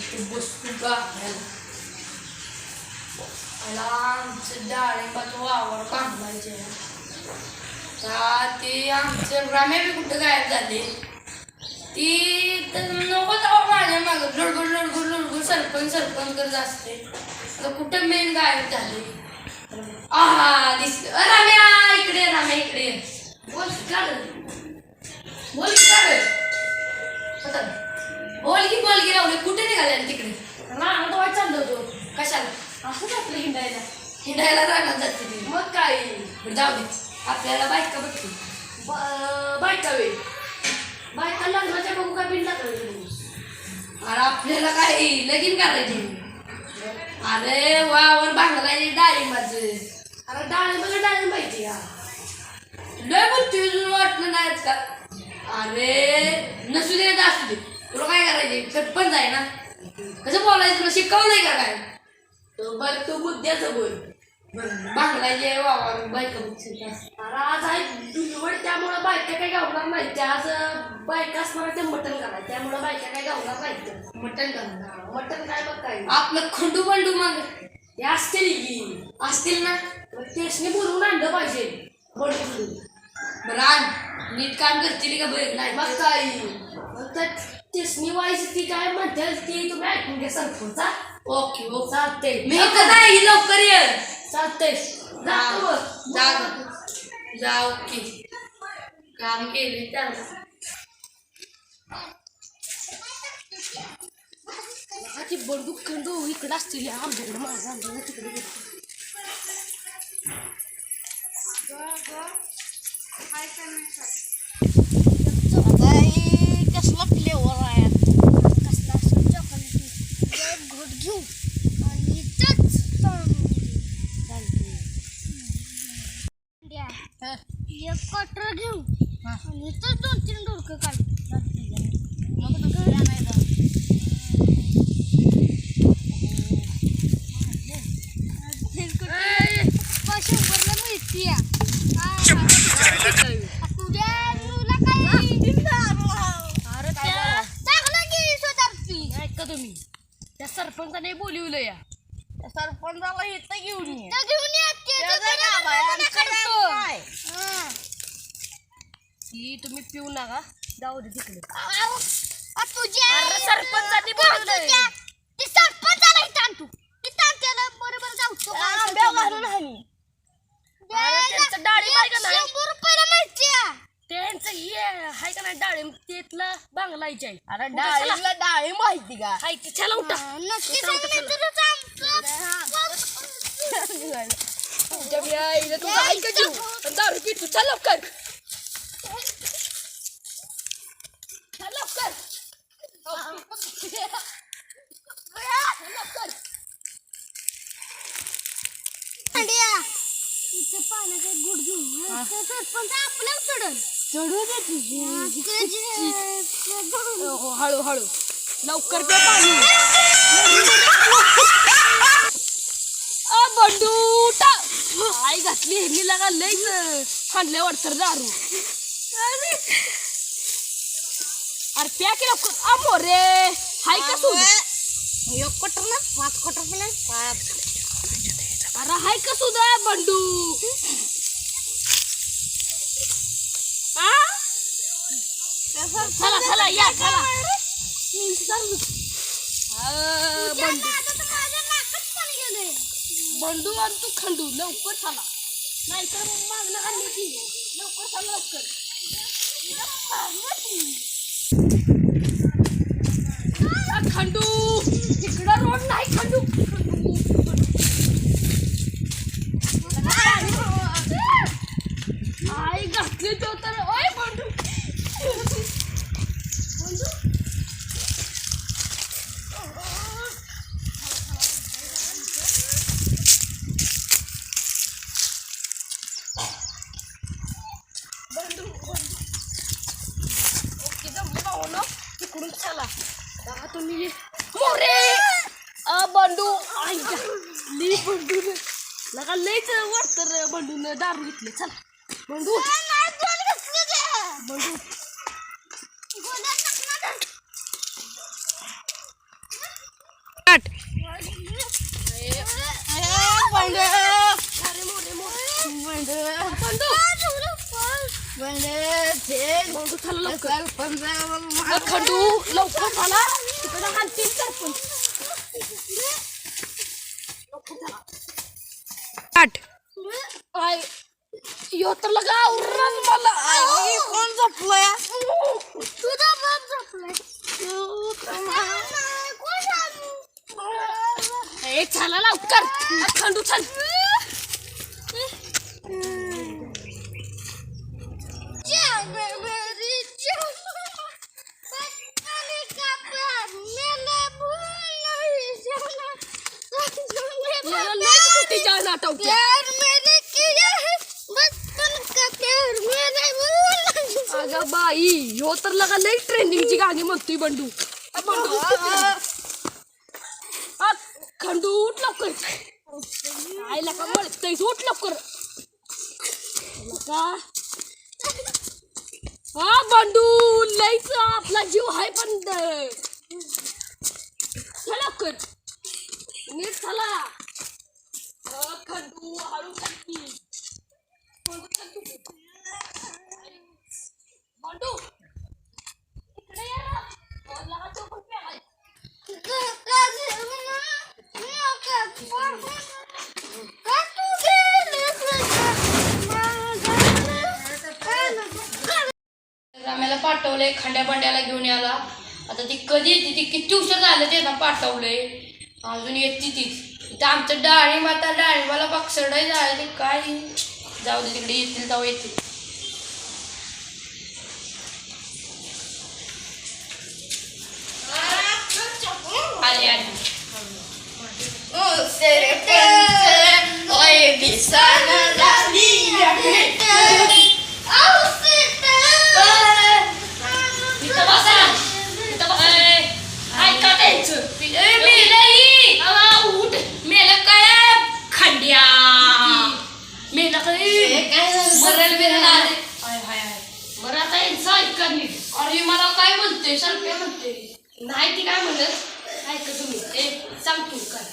बसतो का मला आमचं डाळिंबाचं वावर बांधायचे ते आमचं ग्रामे बी कुठं गायब झाले. ती तर नको जावं माझ्या मागं लडगड लडगड लडगड सरपंच सरपंच करत असते. तर कुठं मेन गायब झाले. आहा दिसलं. अ, राम्या इकडे राम्या इकडे. ये. बोल का रे? बोल की का रे? आता बोल की बोल की राहुल कुठे निघाले तिकडे? रानात वाट चाललो होतो. कशाला? असंच आपलं हिंडायला. हिंडायला रानात जाते ती. मग काय? जाऊ दे. आपल्याला बायका बघते. ब- बायका वेळ बायका लग्नाच्या बघू काय बिनला अरे आपल्याला काय लगीन करायचे. अरे वावर बांगलाय डाळिंबाचं अरे डाळिंबाला डाळिंब पाहिजे का लय बोलतोय तुला वाटलं नाही का? अरे नसू दे असू दे. तुला काय करायचे? सरपंच आहे ना. कसं बोलायचं तुला? शिकवलंय का काय? बरं तू बुद्ध्याचं बोल. बरं बांगलायचे वावर बायका अरे आज आहे दुर्वड त्यामुळं बायका काही गावणार नाही त्या असं बायका असणार ते मटण करायचं. त्यामुळं बायका काही गावणार नाही मटण करणार. मटण काय बघ काय आपलं खंडू बंडू मग. हे असतील की. असतील ना? तेचने बोलवून आणलं पाहिजे. बंडू बरं नीट काम करतील का बरं? नाही. मग काय तर तेचनी वाईस ती काय म्हणते ती तुम्ही ऐकून घ्या ओके ओके चालते मी तर नाही लवकर ये. चालते जा जा. ओके काम केले त्याला ती बंदूक खंडू इकडं असतील आमच्याकडे माझा आमच्याकडे तिकडे कसला फ्लेवर आहे कसला असं चॉकलेट एक घोट घेऊ आणि इथंच एक कटर घेऊ आणि इथंच दोन तीन डोरकं काढ शंभरला मिळते तुझ्या तुला काय अरे चांगलं की स्वतः ऐका तुम्ही त्या सरपंचाने बोलवलं या त्या सरपंचाला इथं घेऊन ये तर घेऊन ये ते तर त्याचं जरा काम आहे, मला आमचं करतो. काम आहे. हा. ती तुम्ही पिऊ नका जाऊ दे तिकडे आव, आ, तुझ्या अरे, सरपंचानी का बोलवलंय. तुझ्या? ते सरपंचाला इथं आण तू. इथं आण त्याला बरोबर जाऊतो का? आंब्यावर घालून हाणी. अरे, त्यांचं डाळिंब आहे का नाही? शंभर रुपयाला मिळते त्यांचं हे आहे का नाही डाळिंब त्यातला बांगलायचे आहे अरे. डाळिंबला डाळिंब माहिती का हाय नक्की सांग. तुझ्या तुझं आहे का जीव दारू पितो चल लवकर. चल लवकर लवकर तिचं पाण्याचा गुड घेऊन ते सरपंच आपल्याला चढल चढू दे हळू हळू लवकर पे पाणी. अ बंडू उठा आई घातली ह्यांनी लागा लईच हाणल्या वाटतं दारू. अरे. प्या की लवकर. आ मोरे. हाय का सूद एक क्वार्टर ना? पाच क्वार्टर पण अरे हाय का सुद्धा बंडू? आ? चला चला या चला. अ, बंडू माझ्या नाकात पाणी गेलंय बंडू आणि तू खंडू लवकर चला नाहीतर मग मागणं आणली की लवकर चला लवकर. खंडू! तिकडं रोड नाही खंडू. आई घातली तो तर. ओय बंडू! बंडू ओके जमले भाऊ तिकडून चला. आता तुम्ही मोरे! अ बंडू आई ली बंडू लगा लईच वाटतं बंडून दारू घेतले. चला. बंडू बंडू गोल्यात टाकणार. गोंडू चला खंडू लवकर चला तिकडे सरपंच आय यो तर लगा मला. आई कोण झोपलंय तुझा बाप झोपलाय ए चला लवकर. खंडू चल जान आठवते प्यार मैंने किया है बचपन का प्यार मैंने भूला नहीं। अगं बाई ह्यो तर लगा लई ट्रेंडिंगची गाणी म्हणतोय बंडू. बंडू खंडू उठ लवकर आईला का मळतय उठ लवकर हा बंडू लईच आपला जीव आहे पण लवकर नीट झाला. खड्डू खंडू हळू खाली खंडू इकडे ये ना. आहे. आम्हाला पाठवलंय खांड्या पांड्याला घेऊन याला. आता ती कधी ती किती उशीर झालं ते ना पाठवलंय. अजून येते तीच इथं आमचं डाळिंब आता डाळिंबाला बक्षरडाय झालं ते काय? जाऊ दे तिकडे येतील तेव्हा येतील. आली आली इथं बसा इथं बसा ए, ऐका त्यांचं ए, मेलं ही. आवा, उठ मेलं काय खंड्या मेलं काय मरण बिरण आले. हाय हाय हाय. बरं आता यांचं ऐका नीट अरे मला काय म्हणते सरपे म्हणते नाही ती काय म्हणत? ऐका तुम्ही. तू काय?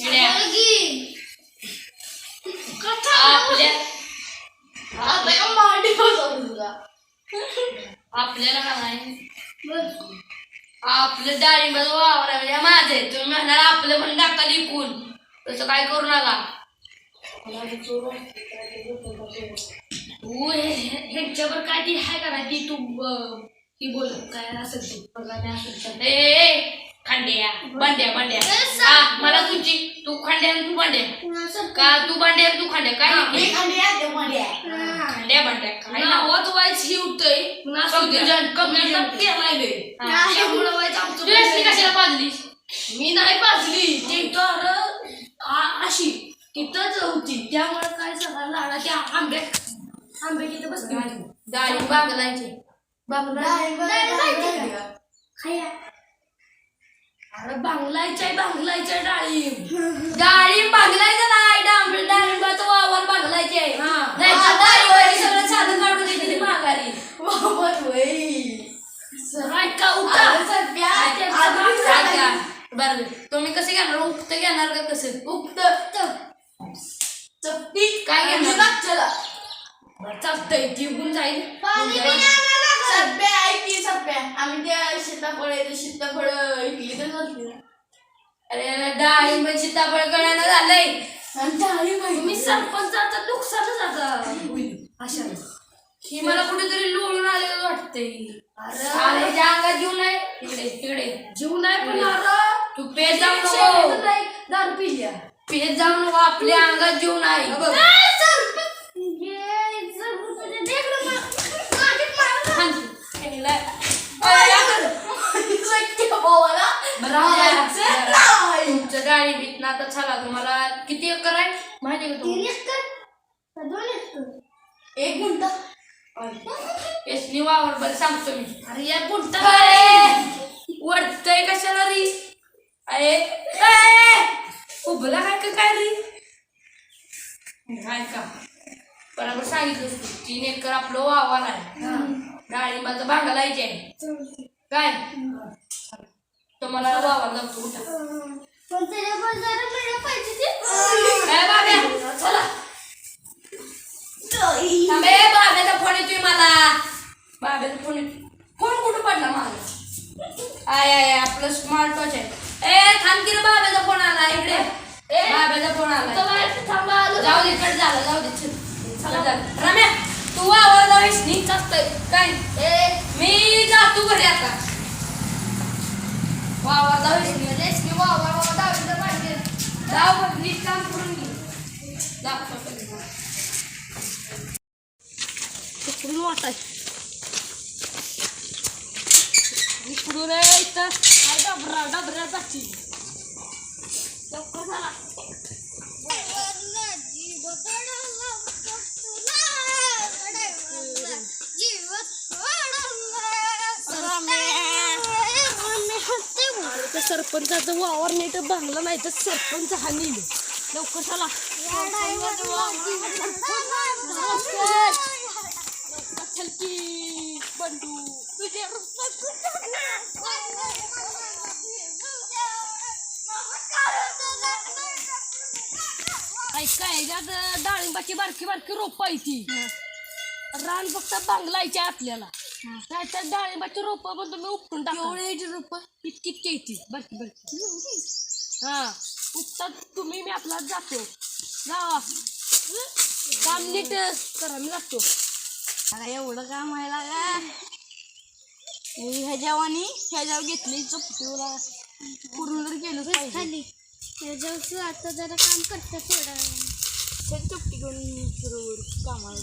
येड्या. आपल्या आपल्याला का नाही? आपलं डाळिंबाचं वावर म्हणजे माझं तुम्ही म्हणणार आपलं पण टाका लिकून तसं काय करू नका. तू हे- हे- ह्यांच्यावर काय ती आहे का ती तू ब- ती बोल काय असेल ती? बघा असेल ए ए, खांड्या बांड्या बांड्या. हा मला तुझी तू खांड्या आणि तू बांड्या. का तू बांड्या आणि तू खांड्या? काय खांड्या बांड्या. काय? नाव नावात व्हायच ही होतंय Confusion, confusion. त्यामुळे व्हायचं आमचं तू एसटी कशाला पाजलीस? मी नाही पाजली. ती तर आ- अशी तिथंच होती. त्यामुळे काय सगळा लाडा त्या आंब्या आंबे तिथे बसली होती. डाळिंब बागलायचे अरे बांगलायच्या बांगलायच्या डाळिंब डाळिंब बागलायचं नाही डांब डाळिंबाचं वावर बागलायचे हा. डाळिंबाची सगळं साधं काढून देते ती माघारी. ऐका. बरं तुम्ही कसे घेणार? उक्त घेणार का कसं उक्त चपटी काय घेणार ती होऊन जाईल. सध्या ऐक की सध्या आम्ही त्या सीताफळ सीताफळ तर नसली. अरे डाळिंब सीताफळ कळायला झालंय. आणि डाळी तुम्ही माहिती सरपंचाचं नुकसानच आता. होईल अशा ही मला कुठेतरी लोळून आलेलं वाटतंय. अरे. त्या अंगात घेऊन नाही इकडे इकडे जीव नाही पण अरे. तू पेज जाऊ शेणाचं नको. दारू पिल्या पेज जाऊ नको आपल्या अंगात जीव नाही तुमच्या गाडी बीत आता चला तुम्हाला किती एकर आहे माहिती आहे का तुम्हाला एक गुंठा वावर बरं सांगतो मी अरे या गुंटा वरतय कशाला री अरे ए! उभला काय का काय री काय का बरोबर सांगितलं तीन एकर आपलं वावर आहे डाळिंबाचं बांगलायचे आहे काय उठा. काय बाब्या चला. थांबे बाब्याचा फोन येतोय मला. बाब्याचा फोन फोन कुठं पडला माझा आय आय आपलं स्मार्ट वॉच आहे. ए थांब की रे बाब्याचा फोन आला इकडे. बाब्याचा फोन आला. जाऊ दे कट झालं जाऊ दे चल. रम्या तू आवाज जावीस नीच असतंय. काय? ए. मी जातो घरी आता. वावर जावीस नी की वावर वावर जावीस पाहिजे. जाऊ बघ नीट काम करून घे. दाखव कधी. इकडून वाटाय. इकडून इथं काय डबरा डबऱ्या जाची झाला सरपंचाचं वावर नीट बांगला नाही तर सरपंच हा नेलं लवकर चला. की बंडू. तुझे ऐका ह्याच्यात डाळिंबाची बारकी बारकी रोप आहे ती. रान फक्त बांगलायची आपल्याला. नाहीतर डाळिंबाची रोप पण तुम्ही उपटून टाका. रोप? इतकी इतकी येते बारकी बारकी हा. उपतात तुम्ही मी आपला जातो. जावा काम नीट करा मी जातो. आता एवढं काम व्हायला का ह्या जेवानी ह्या जेव्हा घेतली. चपटीला पूर्ण जर केलं पाहिजे. खाली. त्याच्यावरचं आता जरा काम करतं थोडं चल चपटी घेऊन बरोबर कामाला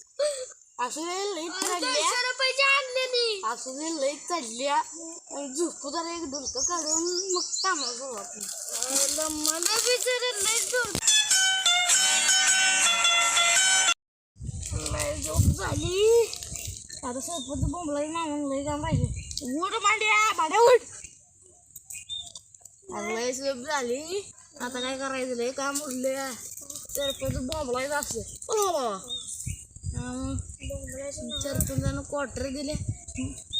असं लई चढल्या रुपयाची आणलेली असं लई चढल्या झोपू जरा एक डुलकं काढून मग कामाला जाऊ आपण. मला बी जरा लय झोप लई झोप झाली. आता सरपंच बोंबलाही मागून लई काम पाहिजे उठ मांड्या भाड्या उठ. आता लई झोप झाली. आता काय करायचं? लई काम उरले सरपंच बोंबलायचं असं ओ बाबा क्वार्टर दिले.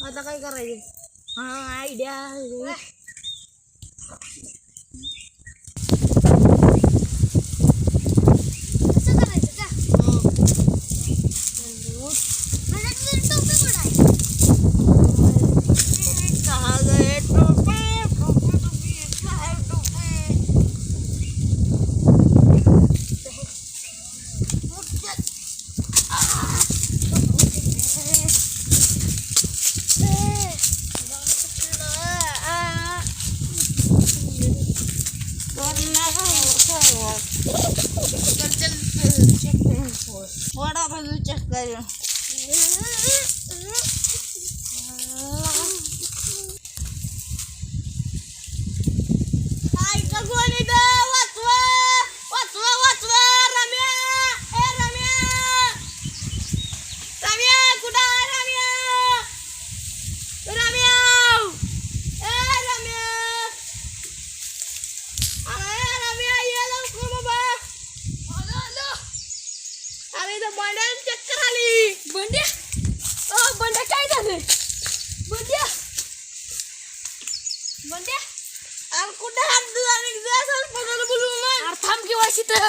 आता काय करायचं? हा आयडिया कसं करायचं का मला तुझी टोपी कुठं आहे कहा गए टोपे टोपे टोपी काय टोपे वडा बाजू चक्कर काय का कोणी ग वाचवा वाचवा वाचवा रम्या ए रम्या रम्या कुठं आहे रम्या रम्या ए रम्या अरे रम्या ये लवकर बाबा अरे इथं बंड्या चक्कर आली बंड्या अ बंड्या काय झालं बंड्या बंड्या अरे कुठे हात आणि असं पगार बोलू मग अरे थांब किंवा तर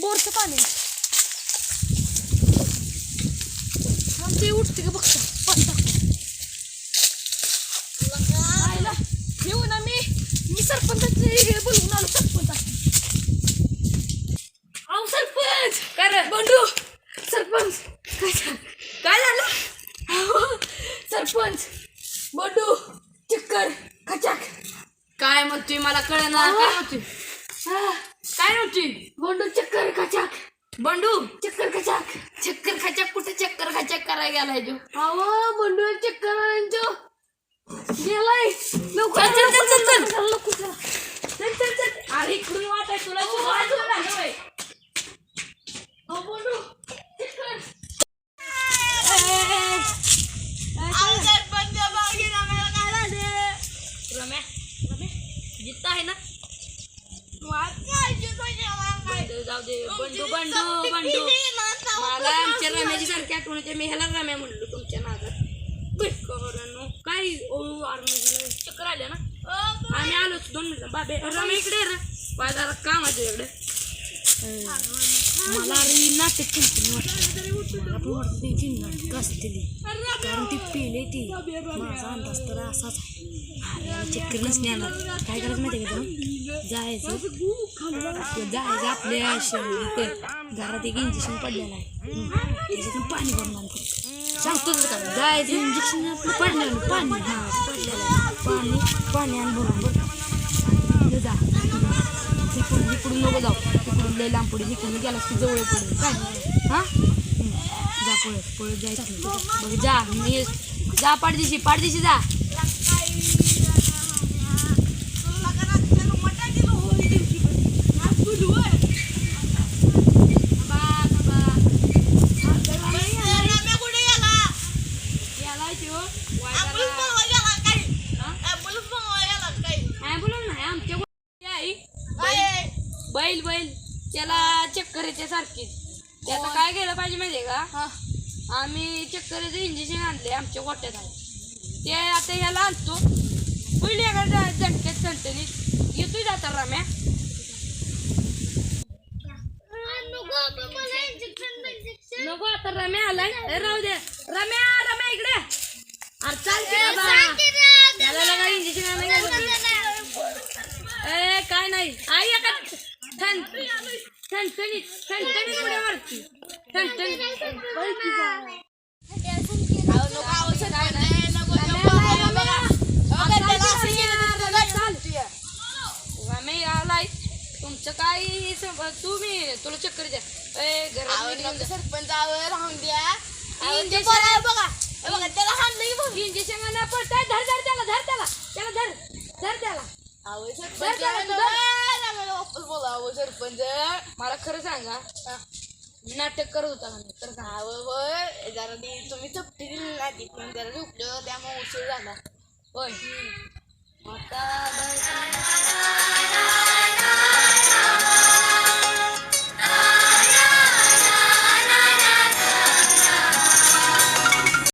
बोरचं पाणी थांब ते उठते का बघता पण आयला येऊ ना मी मी सरपंचाचे बोलवून आलो सरपंच अहो सरपंच! कर बंडू! सरपंच! काय झालं? काय सरपंच! बंडू चक्कर खचाक! काय म्हणतोय मला कळना? काय म्हणतोय? काय नव्हती बंडू चक्कर खचाक! बंडू! चक्कर खचाक! चक्कर खाचक? कुठे चक्कर खाचक करायला गेलाय तो? अहो बंडू चक्कर आणायचो गेलाय. लवकर झाले रम्या रम्या जित्ता आहे ना? बंडू जाऊ दे. बंडू बंडू बंडू. मला आमच्या रम्याची सारखी आठवण येते. मी ह्याला रम्या म्हणलो तुमच्या नादात. बिटकरांनो काय ओळू आर्मी चक्कर आल्या ना? आम्ही आलो दोन मिनिटं. बाबे रम्या इकडे रे. पाय जरा काम आहे तुझ्याकडे मला अरे नाटक केलं मला पण वाटतं त्यांची नाटकं असतील कारण ती पेले ती. माझा अंदाज तर असाच आहे. चक्कर नसणे काय करायचं माहिती का तुला? जायचं. जायचं आपल्या श- घरात एक इंजेक्शन पडलेलं आहे. त्याच्यातून पाणी भरून आणतो सांगतो जायचं इंजेक्शन पडलेलं पाणी. हा पडलेलं पाणी पाणी आणि भरून बरं आणि जा इकडून नको जाऊ. इकडून लय लांब पुढे इकडून गेलास की जवळ पडेल काय? हा? जा पळत पळत जायचं. बघ जा मी जा पाडदिशी पाडदिशी जा याला त्यो ॲम्ब्युलन्स नाही आमच्या गोष्टी आहे बैल बैल त्याला चक्कर येते सारखी त्याचं काय केलं पाहिजे माहितीये का आम्ही चक्करचं इंजेक्शन आणले आमच्या गोट्यात आहे ते आता ह्याला आणतो. पहिले एखाद्या झटक्यात ठणठणीत येतोय जाता रम्या. नको आता रम्या आलाय. राहू दे. रम्या रम्या इकडे. अरे चाल की बाबा. त्याला लगा इंजेक्शन ए काय नाही. आई एका ठणठणीत ठणठणीत उड्या मारती ठणठणीत. काय सम- तुम्ही तुला चक्कर द्या. सरपंचावर राहून द्या. बघा. बघा बघा त्याला हाणलंय बघ. इंजेक्शन आणा पडताय धर धर त्याला धर त्याला. त्याला धर धर त्याला. तू वापस बोलावं सरपंच. मला खरं सांगा नाटक करत होता नाही? खरं सांगा. जरा ती तुम्ही चपटी दिली ना ती पण जरा झोपलं त्यामुळे उशीर झाला. होय. Maka